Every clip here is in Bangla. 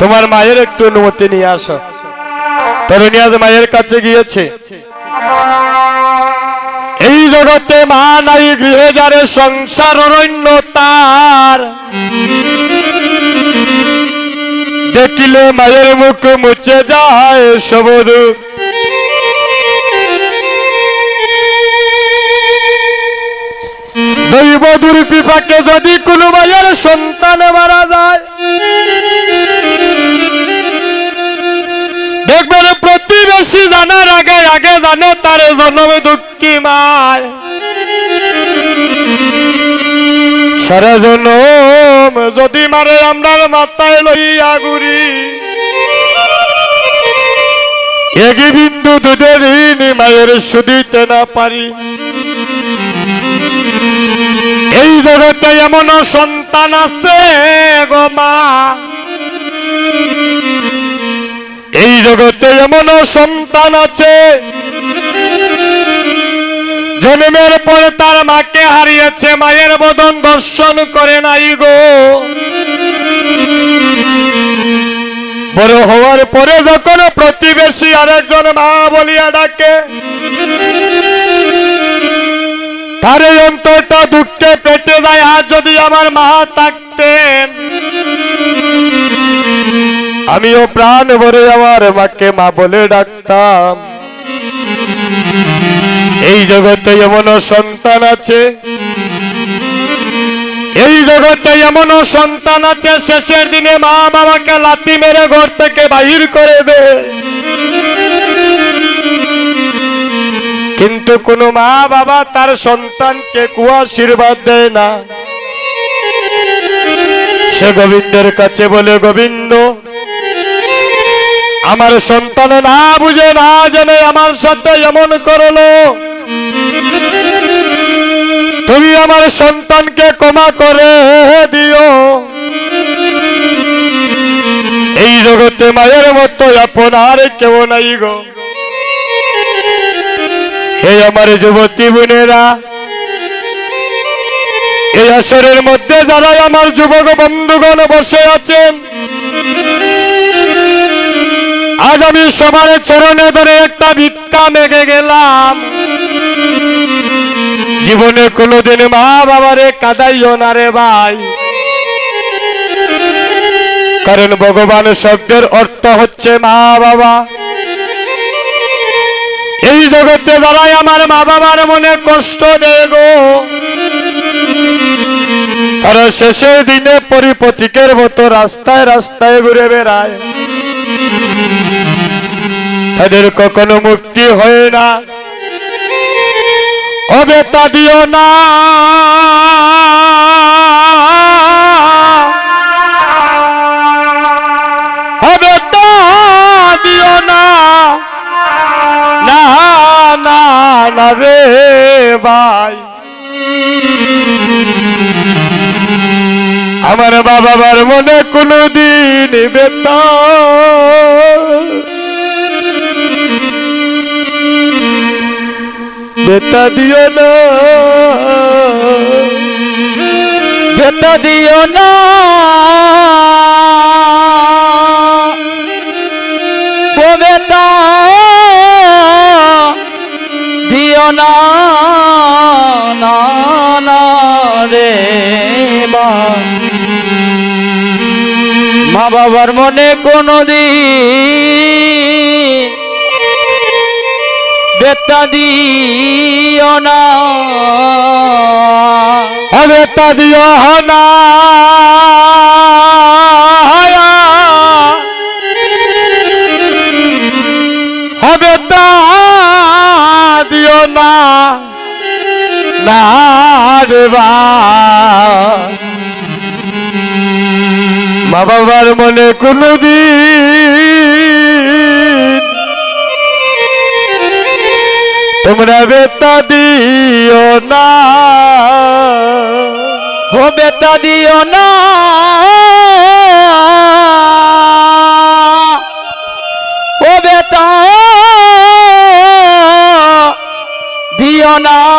তোমার মায়ের একটু অনুমতি নিয়ে আসো। তরুণী আজ মায়ের কাছে গিয়েছে। এই জগতে মা নাই গৃহে যারে সংসার অরণ্য তার। দেখিলে মায়ের মুখ মুছে যায় সবরূপ দৈব দুর্বিপাকে যদি কোনো মায়ের সন্তান প্রতিবেশী জানার আগে আগে জানে, তার জন্ম দুঃখী মায়। সারা জনম যদি মারে, আমরার মাথায় লইয়া ঘুরি। এক বিন্দু দুধের মায়ের সুদিতে না পারি। এই জগতে এমন সন্তান আছে গো মা। এই জগতে এমন সন্তান আছে, জন্মের পরে তার মাকে হারিয়েছে, মায়ের বদন দর্শন করে নাই গো। বড় হওয়ার পরে যখন প্রতিবেশী আরেকজন মা বলিয়া ডাকে, তার অন্তরটা দুঃখে পেটে যায়। আর যদি আমার মা থাকতেন আমিও প্রাণ ভরে আমার মাকে মা বলে ডাকতাম। এই জগতে এমন সন্তান আছে। এই জগতে এমন সন্তান আছে, শেষের দিনে মা বাবাকে লাতি মেরে ঘর থেকে বাহির করে দে। কিন্তু কোন মা বাবা তার সন্তানকে কুয়া আশীর্বাদ দেয় না। সে গোবিন্দের কাছে বলে, গোবিন্দ আমার সন্তান না বুঝে, না জানে আমার সাথে এমন করল। তুমি আমার সন্তানকে ক্ষমা করে দিও। এই জগতে মায়ের মতো আপনার কেউ নাই গো। এই আমার যুবতী বোনেরা, এই আসরের মধ্যে যারা আমার যুবক বন্ধুগণ বসে আছেন আজ আমি সবার চরণে ধরে একটা ভিক্ষা মেঘে গেলাম। জীবনে কোনোদিন মা বাবারে কাদাইও না রে ভাই। কারণ ভগবান শব্দের অর্থ হচ্ছে মা বাবা। এই জগতে যারাই আমার মা বাবার মনে কষ্ট দেয় গো, তারা শেষের দিনে পরিপথিকের মতো রাস্তায় রাস্তায় ঘুরে বেড়ায়। তাদের কখনো মুক্তি হয় না। অবেতা দিও না। অবেতা দিও না। না না না রে ভাই। আমার বাবার মনে কোনো দিন বেতা বেতা দিও না। বেটা দিও না। ও বেটা বাবার মনে কোনো দিন বেটা দিও না। বেতা দিও না। হবে দিও না। না রে ভাই। মা বাবার মনে কোনো দিন তোমরা বেতা দিও না। ও বেটা দিও না। ও বেটা দিও না।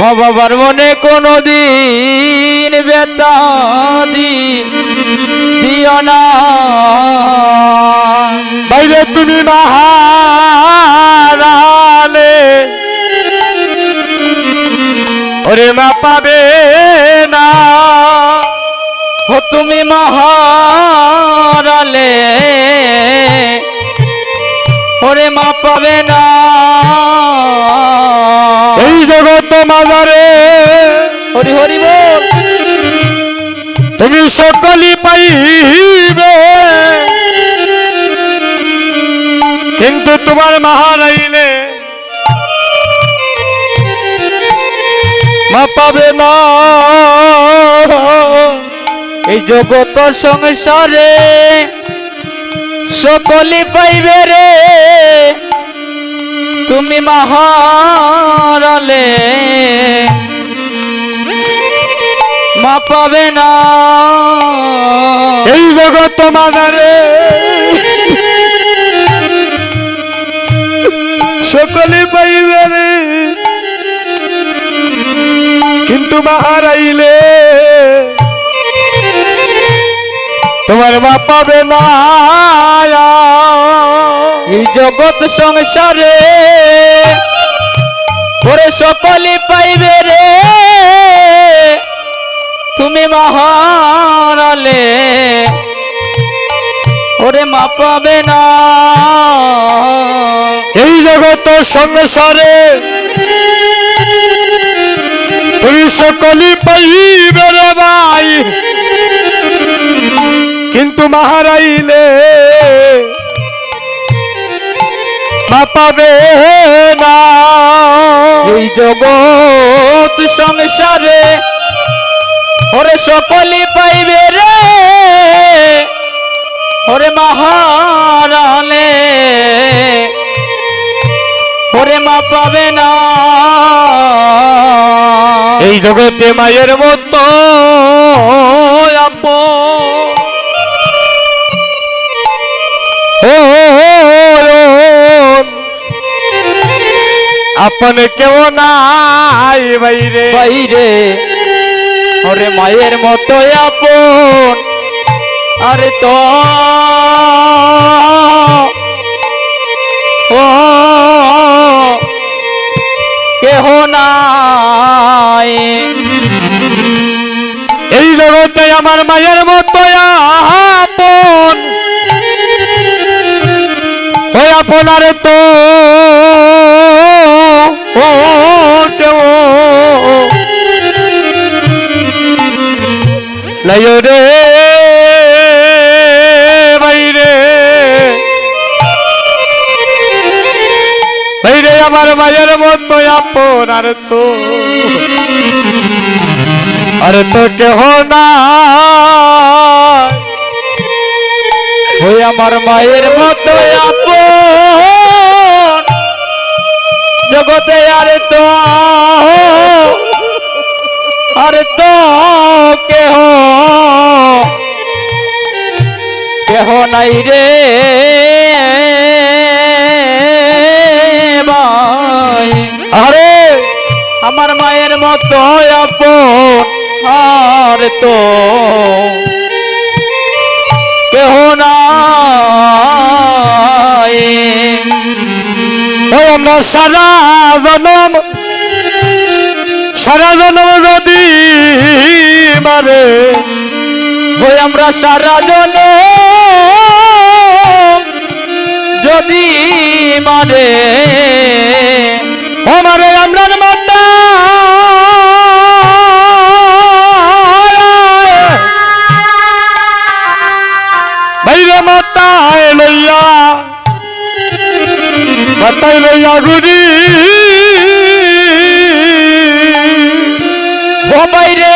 বাবার মনে কোনো দিন বেতাদি দিও না। বাইরে তুমি মাহারালে ওরে মা পাবে না। ও তুমি মহারালে ওরে মা পাবে না। হরি হরি বল। তুমি সকলি পাইবে। কিন্তু তোমার মাহারাইলে মা পাবে না। এই জগত সংসারে সকলি পাইবে রে। তুমি মহারালে মা পাবে না। এই জগৎ মাজারে সকলে পাইবে রে। কিন্তু মাহারাইলে তোমার মা পাবে না। এই জগৎ সংসারে ওরে সকলি পাইবে রে। তুমি মহারালে ওরে মা পাবে না। এই জগৎ সংসারে তুমি সকলি পাইবে রে ভাই। কিন্তু মাহারাইলে মা পাবে না। এই জগৎ সংসারে ওরে সকলি পাইবে রে। ওরে মহারালে ওরে মা পাবে না। এই জগতে মায়ের মতো আপন। কেউ নাই বাইরে বাইরে ওরে মায়ের মতো আপন আরে তো কেহ নাই এই জগতে আমার মায়ের মতো আপন ওই আপনার তো ও কেউ লাইও রে বাইরে। বাইরে আমার মায়ের মতো আপন আর তো। আর তো কেহ না ওই আমার মায়ের মতো আপন। জগতে আরে তো। আরে তো নাই রে। আরে। আমার মায়ের মতো আপন আর তো কেহ ওই আমরা সারা জনম সারা জনম যদি মারে। ওই আমরা সারা জন যদি মানে আমারে আমরা মাতা বাইরে মাতায় লইয়া মাতায় লইয়া গুড়ি ও বাইরে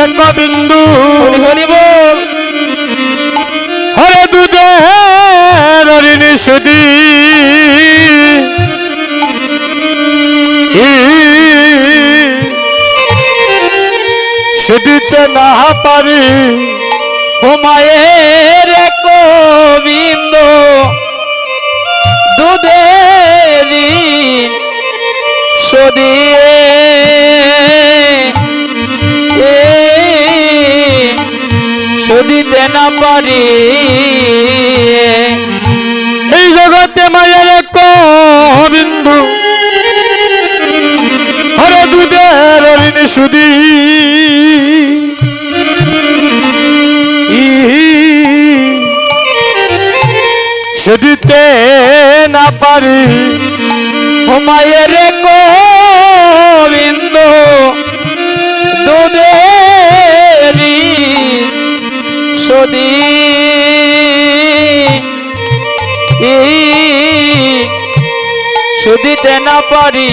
রে গোবিন্দু হরে দুজে রিনি সুদি। সুদিতে না পারি। ঘুমায়ের গোবিন্দ দুধেরি সদিয়ে না পারি। এই জগতে মায়ের বিন্দু হরে দুধের ঋণ সুদি। সেদিতে না পারি। হুমায়ের গোবিন্দ দুধেরি সদি সুদিতে না পারি।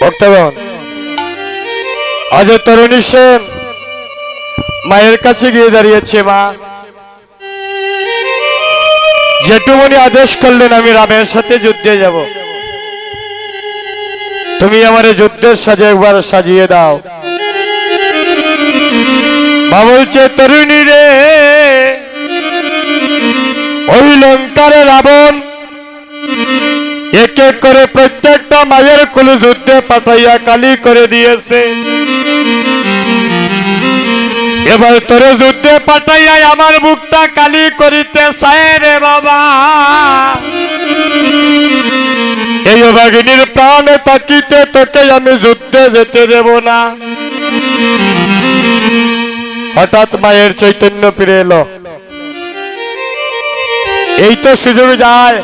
ভক্তগণ, আজ তরুণী সেন মায়ের কাছে গিয়ে দাঁড়িয়েছে মা। জেঠুমনি আদেশ করলেন, আমি রামের সাথে যুদ্ধে যাব। তুমি আমার যুদ্ধের সাজে একবার সাজিয়ে দাও। বলছে, তরুণী রে, ওই লঙ্কারে রাবণ এক এক করে প্রত্যেকটা মায়ের কুল যুদ্ধে পাঠাইয়া কালি করে দিয়েছে। এবার তোরে যুদ্ধে পাঠাইয়া আমার মুখটা কালি করিতে চায় রে বাবা। এই অভাগিনীর প্রাণে তাকিতে তোকে আমি যুদ্ধে যেতে দেব না। হঠাৎ মায়ের চৈতন্য ফিরে এলো। এই তো সুযোগ যায়।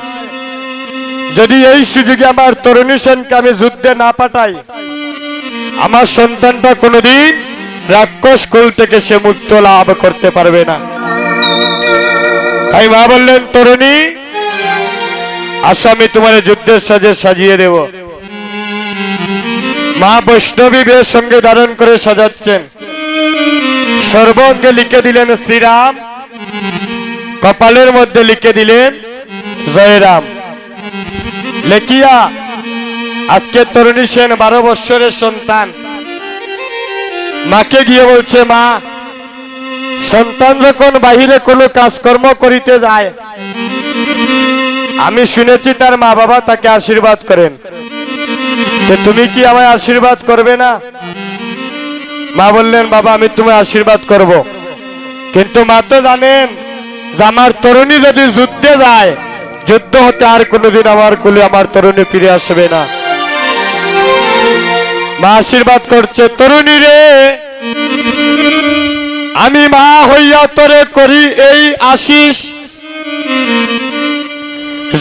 যদি এই সুযোগে আমার তরুণী সেনকে আমি যুদ্ধে না পাঠাই, আমার সন্তানটা কোনোদিন রাক্ষস কুল থেকে সে মুক্ত লাভ করতে পারবে না। তাই মা বললেন, তরুণী, আসো আমি তোমার যুদ্ধের সাজে সাজিয়ে দেব। মা বৈষ্ণবী বেশ সঙ্গে ধারণ করে সাজাচ্ছেন। সর্বঙ্গে লিখে দিলেন শ্রীরাম, কপালের মধ্যে লিখে দিলেন জয়রাম। লেখিয়া, আজকে তরুণী সেন বারো বৎসরের সন্তান। মাকে গিয়ে বলছে, মা, সন্তান যখন বাহিরে কোনো কাজকর্ম করিতে যায়, আমি শুনেছি তার মা বাবা তাকে আশীর্বাদ করেন। তুমি কি আমায় আশীর্বাদ করবে না? মা বললেন, বাবা, আমি তোমায় আশীর্বাদ করব। কিন্তু মা তো জানেন যে আমার তরুণী যদি যুদ্ধে যায়, যুদ্ধ হতে আর কোনোদিন আমার কুলে আমার তরুণী ফিরে আসবে না মা আশীর্বাদ করছে, তরুণী রে, আমি মা হইয়া তোরে করি এই আশিস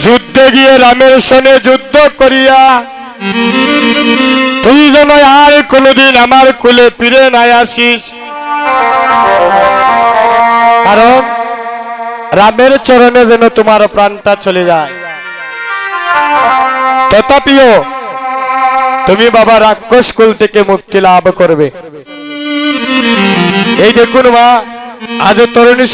যুদ্ধে গিয়ে রামের সনে যুদ্ধ করিয়া তুই যেন আর কোনোদিন আমার কুলে ফিরে নাই আসিস। কারণ রামের চরণে যেন তোমার প্রাণটা চলে যায়। তথাপিও তুমি বাবা রাক্ষস কুল থেকে মুক্তি লাভ করবে। এই দেখুন মা, আজ তরুণী